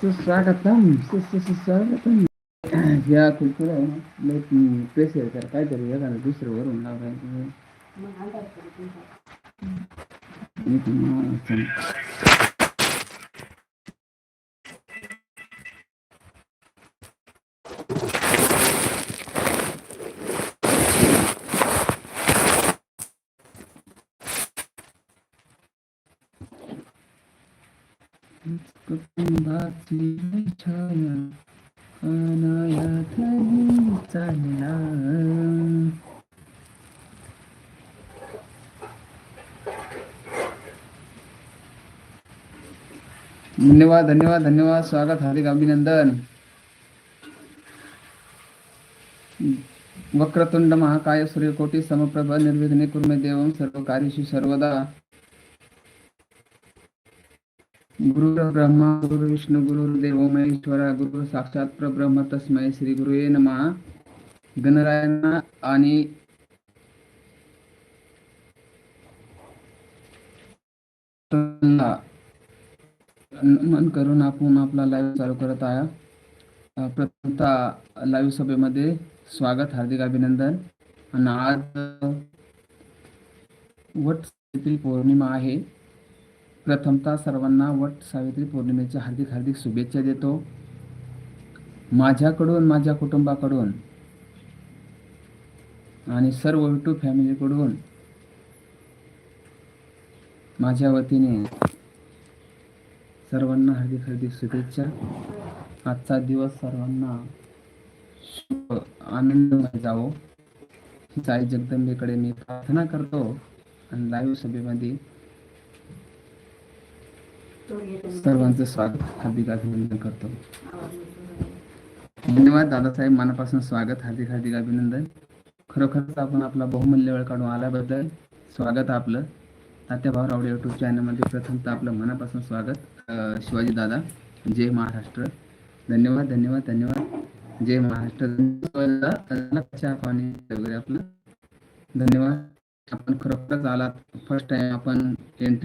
सुस्वागतम सुस्वागतम या कुलकुल आहे ना लय प्रेशर कर काहीतरी एखादं दुसरं वरून लावायचं मी कुटुंबाची छाया अनायातही चालला धन्यवाद धन्यवाद धन्यवाद. स्वागत हार्दिक अभिनंदन. वक्रतुंड महाकाय सूर्यकोटी समप्रभ निर्विघ्ने कुर्मे देवं सर्व कार्यशी सर्वदा. गुरु ब्रह्मा गुरु विष्णू गुरु देवो महेश्वरा गुरु साक्षात प्रब्रह्म तस्मै श्री गुरुये नमा। गणरायांना आणि नमन करून आपण आपला लाईव्ह चालू करत आहे प्रथमतः लाईव्ह सभेमध्ये स्वागत हार्दिक अभिनंदन. आणि आज वट पौर्णिमा आहे. प्रथमतः सर्वांना वट सावित्री पौर्णिमेच्या हार्दिक हार्दिक शुभेच्छा देतो. माझ्याकडून माझ्या कुटुंबाकडून आणि सर्व युट्यूब फॅमिलीकडून माझ्या वतीने सर्वांना हार्दिक हार्दिक शुभेच्छा. आजचा दिवस सर्वांना शुभ आनंदमय जावो. हीच आई जगदंबेकडे मी प्रार्थना करतो आणि लाईव्ह सभेमध्ये सर्वांचं स्वागत हार्दिक अभिनंदन करतो. धन्यवाद दादासाहेब मनापासून स्वागत हार्दिक हार्दिक अभिनंदन. खरोखरच आपण आपला बहुमूल्य वेळ काढून आल्याबद्दल स्वागत आपलं. तात्या भाऊरावडे युट्यूब चॅनलमध्ये प्रथमतः आपलं मनापासून स्वागत. शिवाजी दादा जय महाराष्ट्र. धन्यवाद धन्यवाद धन्यवाद. जय महाराष्ट्र. वगैरे आपलं धन्यवाद. आपण खरोखरच आलात. फर्स्ट टाइम आपण एंट्री